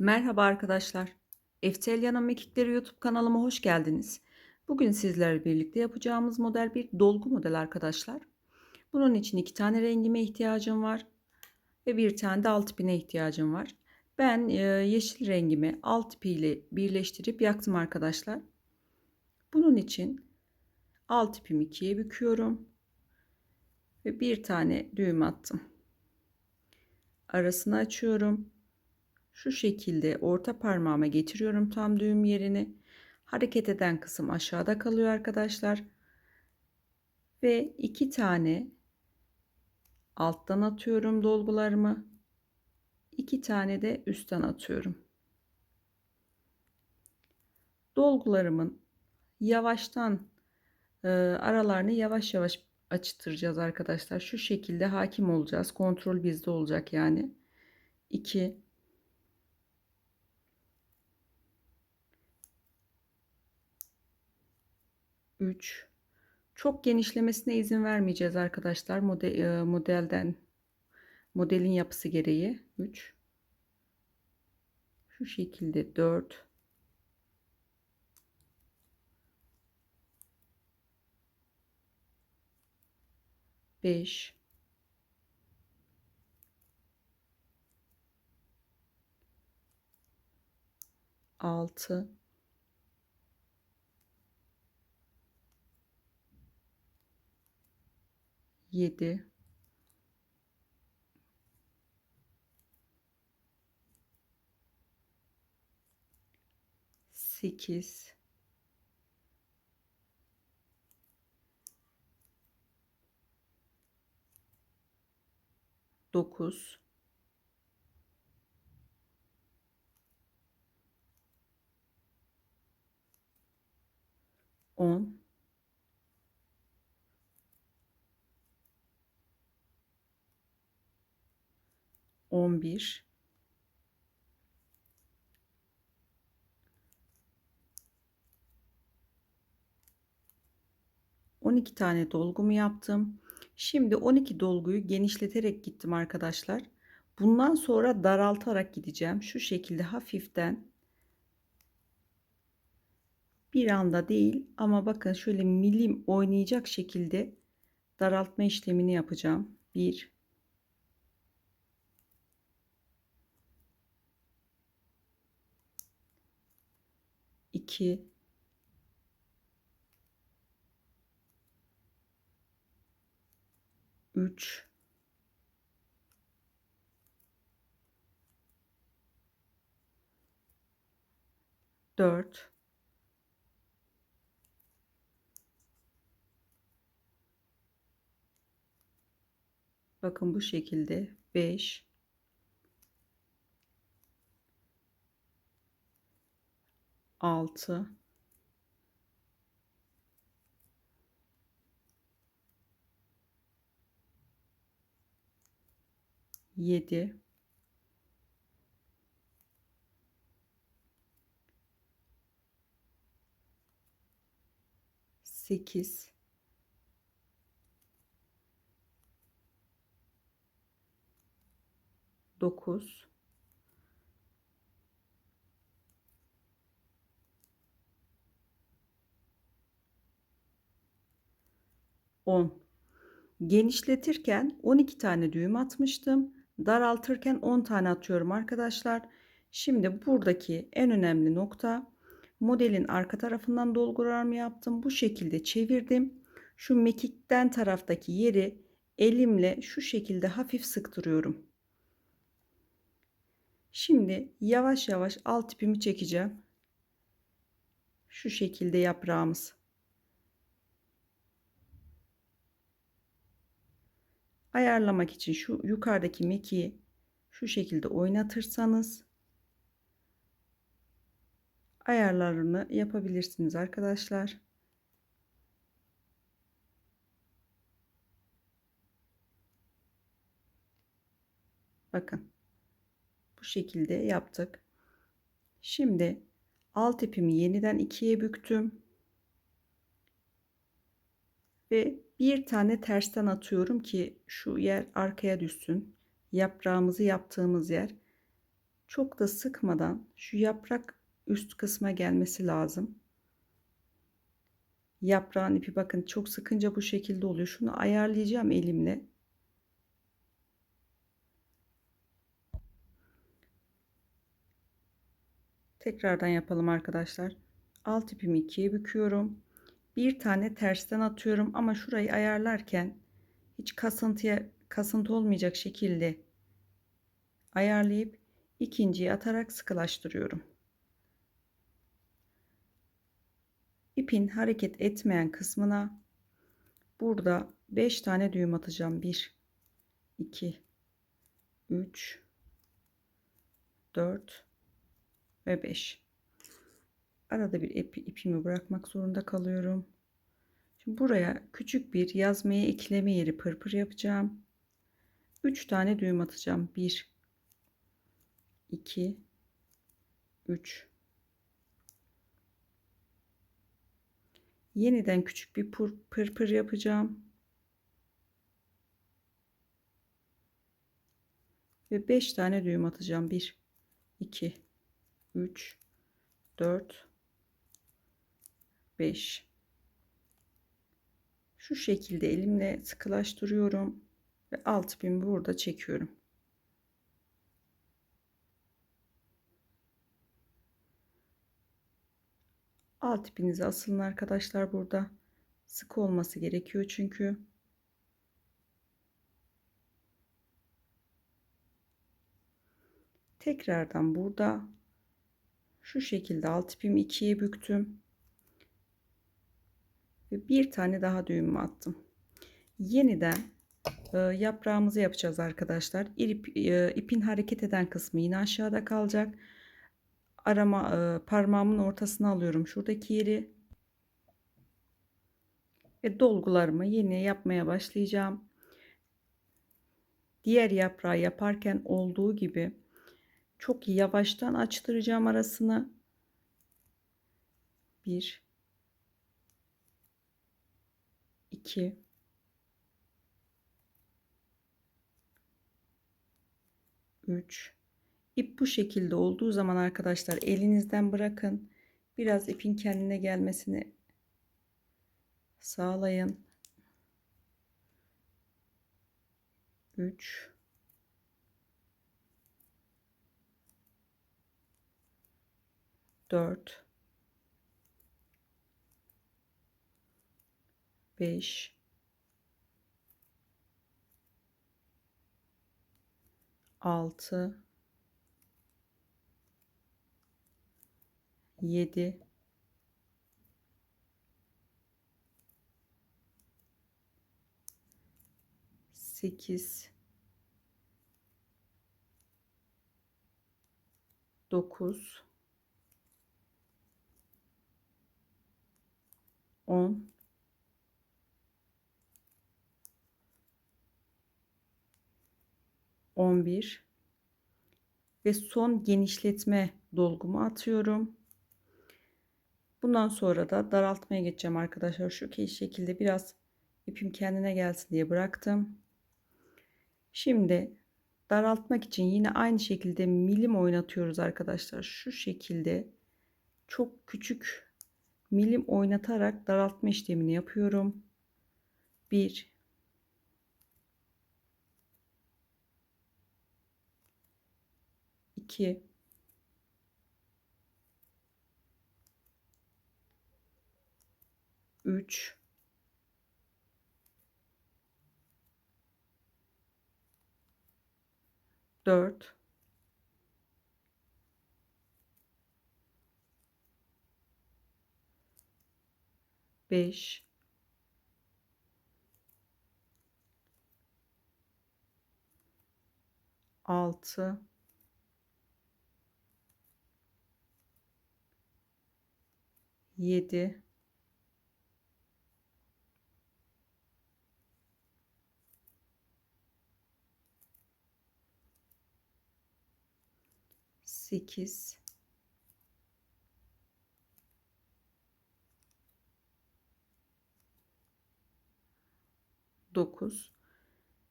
Merhaba arkadaşlar. Eftelya'nın Mekikleri YouTube kanalıma hoş geldiniz. Bugün sizlerle birlikte yapacağımız model bir dolgu model arkadaşlar. Bunun için iki tane rengime ihtiyacım var. Ve bir tane de alt ipine ihtiyacım var. Ben e, yeşil rengimi alt ipiyle birleştirip yaktım arkadaşlar. Bunun için alt ipimi ikiye büküyorum. Ve bir tane düğüm attım. Arasını açıyorum şu şekilde orta parmağıma getiriyorum tam düğüm yerini. Hareket eden kısım aşağıda kalıyor arkadaşlar. Ve iki tane alttan atıyorum dolgularımı. iki tane de üstten atıyorum. Dolgularımın yavaştan e, aralarını yavaş yavaş açtıracağız arkadaşlar. Şu şekilde hakim olacağız. Kontrol bizde olacak yani. 2 3 çok genişlemesine izin vermeyeceğiz arkadaşlar model, e, modelden. Modelin yapısı gereği 3 şu şekilde 4 5 6 7 8 9 10 11 12 tane dolgumu yaptım. Şimdi 12 dolguyu genişleterek gittim arkadaşlar. Bundan sonra daraltarak gideceğim. Şu şekilde hafiften bir anda değil ama bakın şöyle milim oynayacak şekilde daraltma işlemini yapacağım. 1 2 3 4 Bakın bu şekilde. 5 6 7 8 9 10 genişletirken 12 tane düğüm atmıştım. Daraltırken 10 tane atıyorum arkadaşlar. Şimdi buradaki en önemli nokta modelin arka tarafından dolgularımı yaptım. Bu şekilde çevirdim. Şu mekikten taraftaki yeri elimle şu şekilde hafif sıktırıyorum. Şimdi yavaş yavaş alt ipimi çekeceğim. Şu şekilde yaprağımız ayarlamak için şu yukarıdaki mekiği şu şekilde oynatırsanız ayarlarını yapabilirsiniz arkadaşlar. Bakın bu şekilde yaptık. Şimdi alt ipimi yeniden ikiye büktüm ve bir tane tersten atıyorum ki şu yer arkaya düşsün. Yaprağımızı yaptığımız yer Çok da sıkmadan şu yaprak üst kısma gelmesi lazım. Yaprağın ipi bakın çok sıkınca bu şekilde oluyor. Şunu ayarlayacağım elimle. Tekrardan yapalım arkadaşlar. Alt ipimi ikiye büküyorum. Bir tane tersten atıyorum ama şurayı ayarlarken hiç kasıntıya kasıntı olmayacak şekilde ayarlayıp ikinciyi atarak sıkılaştırıyorum. İpin hareket etmeyen kısmına burada 5 tane düğüm atacağım. 1 2 3 4 ve 5. Arada bir ip, ipimi bırakmak zorunda kalıyorum. Şimdi buraya küçük bir yazmaya ekleme yeri pırpır yapacağım. 3 tane düğüm atacağım. 1 2 3 Yeniden küçük bir pır pır, pır yapacağım. Ve 5 tane düğüm atacağım. 1 2 3 4 5 şu şekilde elimle sıkılaştırıyorum ve alt ipimi burada çekiyorum. Alt ipinizi asılın arkadaşlar burada. Sık olması gerekiyor çünkü. Tekrardan burada şu şekilde alt ipimi ikiye büktüm. Ve bir tane daha düğüm attım. Yeniden e, yaprağımızı yapacağız arkadaşlar. İp, e, ipin hareket eden kısmı yine aşağıda kalacak. Arama e, parmağımın ortasına alıyorum şuradaki yeri. Ve dolgularımı yine yapmaya başlayacağım. Diğer yaprağı yaparken olduğu gibi çok yavaştan açtıracağım arasını. 1 2 3 İp bu şekilde olduğu zaman arkadaşlar elinizden bırakın. Biraz ipin kendine gelmesini sağlayın. 3 4 5 6 7 8 9 10 11 ve son genişletme dolgumu atıyorum. Bundan sonra da daraltmaya geçeceğim arkadaşlar. Şu şekilde biraz ipim kendine gelsin diye bıraktım. Şimdi daraltmak için yine aynı şekilde milim oynatıyoruz arkadaşlar. Şu şekilde çok küçük milim oynatarak daraltma işlemini yapıyorum. 1 2 3 4 5 6 7 8 9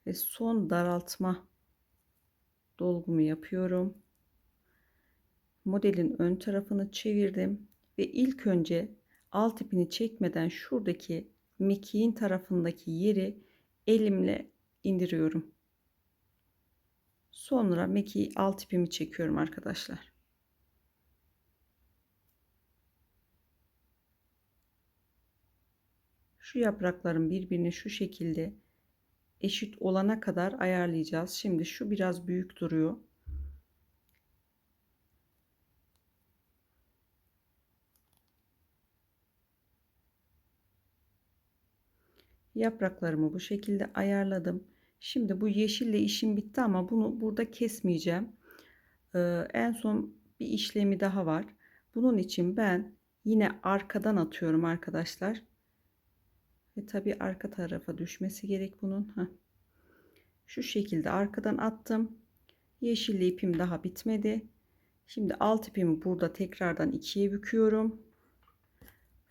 ve son daraltma dolgumu yapıyorum. modelin ön tarafını çevirdim ve ilk önce alt ipini çekmeden şuradaki mekiğin tarafındaki yeri elimle indiriyorum. Sonra mekiği alt ipimi çekiyorum arkadaşlar. Şu yaprakların birbirini şu şekilde eşit olana kadar ayarlayacağız. Şimdi şu biraz büyük duruyor. Yapraklarımı bu şekilde ayarladım. Şimdi bu yeşille işim bitti ama bunu burada kesmeyeceğim. Ee, en son bir işlemi daha var. Bunun için ben yine arkadan atıyorum arkadaşlar. Ve tabi arka tarafa düşmesi gerek bunun. Heh. Şu şekilde arkadan attım. Yeşilli ipim daha bitmedi. Şimdi alt ipimi burada tekrardan ikiye büküyorum.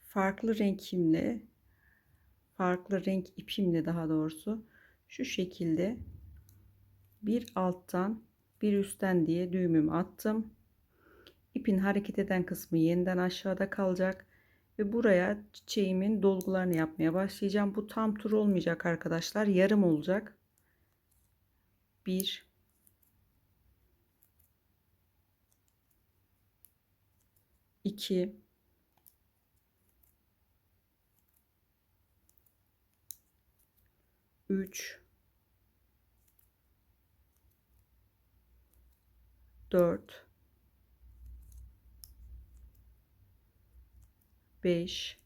Farklı renkimle farklı renk ipimle daha doğrusu şu şekilde bir alttan bir üstten diye düğümümü attım. İpin hareket eden kısmı yeniden aşağıda kalacak ve buraya çiçeğimin dolgularını yapmaya başlayacağım. Bu tam tur olmayacak arkadaşlar. Yarım olacak. 1 2 3 4 5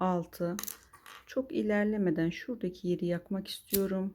6 çok ilerlemeden şuradaki yeri yakmak istiyorum.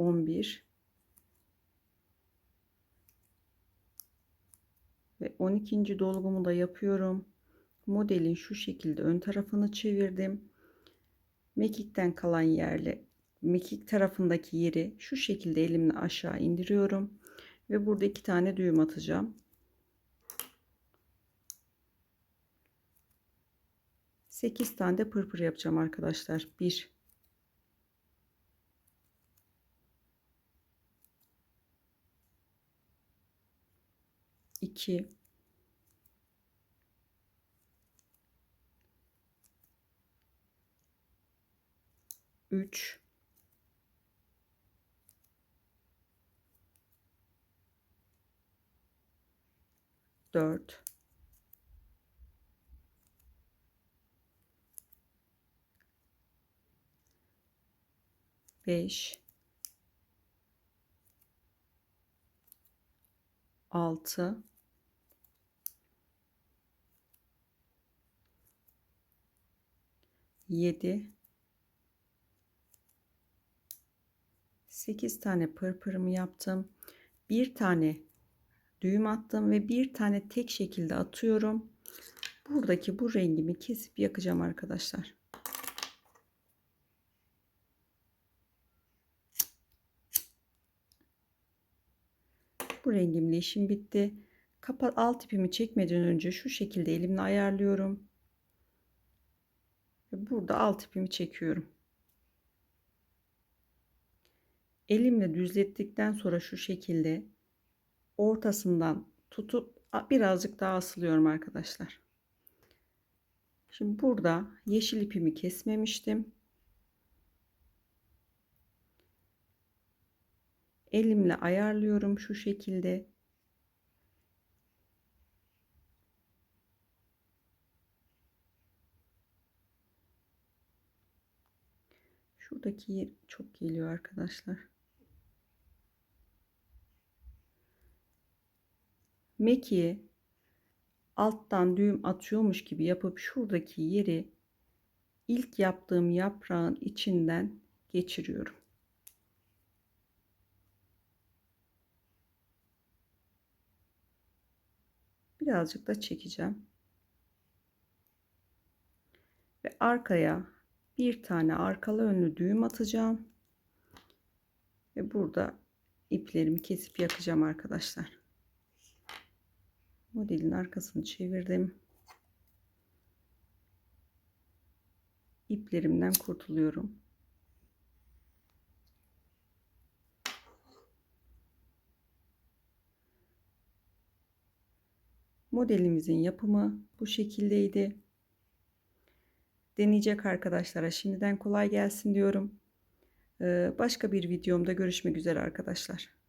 11 ve 12. dolgumu da yapıyorum. Modelin şu şekilde ön tarafını çevirdim mekikten kalan yerle mekik tarafındaki yeri şu şekilde elimle aşağı indiriyorum ve burada iki tane düğüm atacağım. Sekiz tane de pırpır yapacağım arkadaşlar. Bir, iki, 3 4 5 6 7 8 tane pırpırımı yaptım. Bir tane düğüm attım ve bir tane tek şekilde atıyorum. Buradaki bu rengimi kesip yakacağım arkadaşlar. Bu rengimle işim bitti. Kapat alt ipimi çekmeden önce şu şekilde elimle ayarlıyorum. Burada alt ipimi çekiyorum. elimle düzlettikten sonra şu şekilde ortasından tutup birazcık daha asılıyorum arkadaşlar. Şimdi burada yeşil ipimi kesmemiştim. Elimle ayarlıyorum şu şekilde. Şuradaki yer çok geliyor arkadaşlar. Mekiği alttan düğüm atıyormuş gibi yapıp şuradaki yeri ilk yaptığım yaprağın içinden geçiriyorum. Birazcık da çekeceğim. Ve arkaya bir tane arkalı önlü düğüm atacağım. Ve burada iplerimi kesip yakacağım arkadaşlar. Modelin arkasını çevirdim. İplerimden kurtuluyorum. Modelimizin yapımı bu şekildeydi. Deneyecek arkadaşlara şimdiden kolay gelsin diyorum. Başka bir videomda görüşmek üzere arkadaşlar.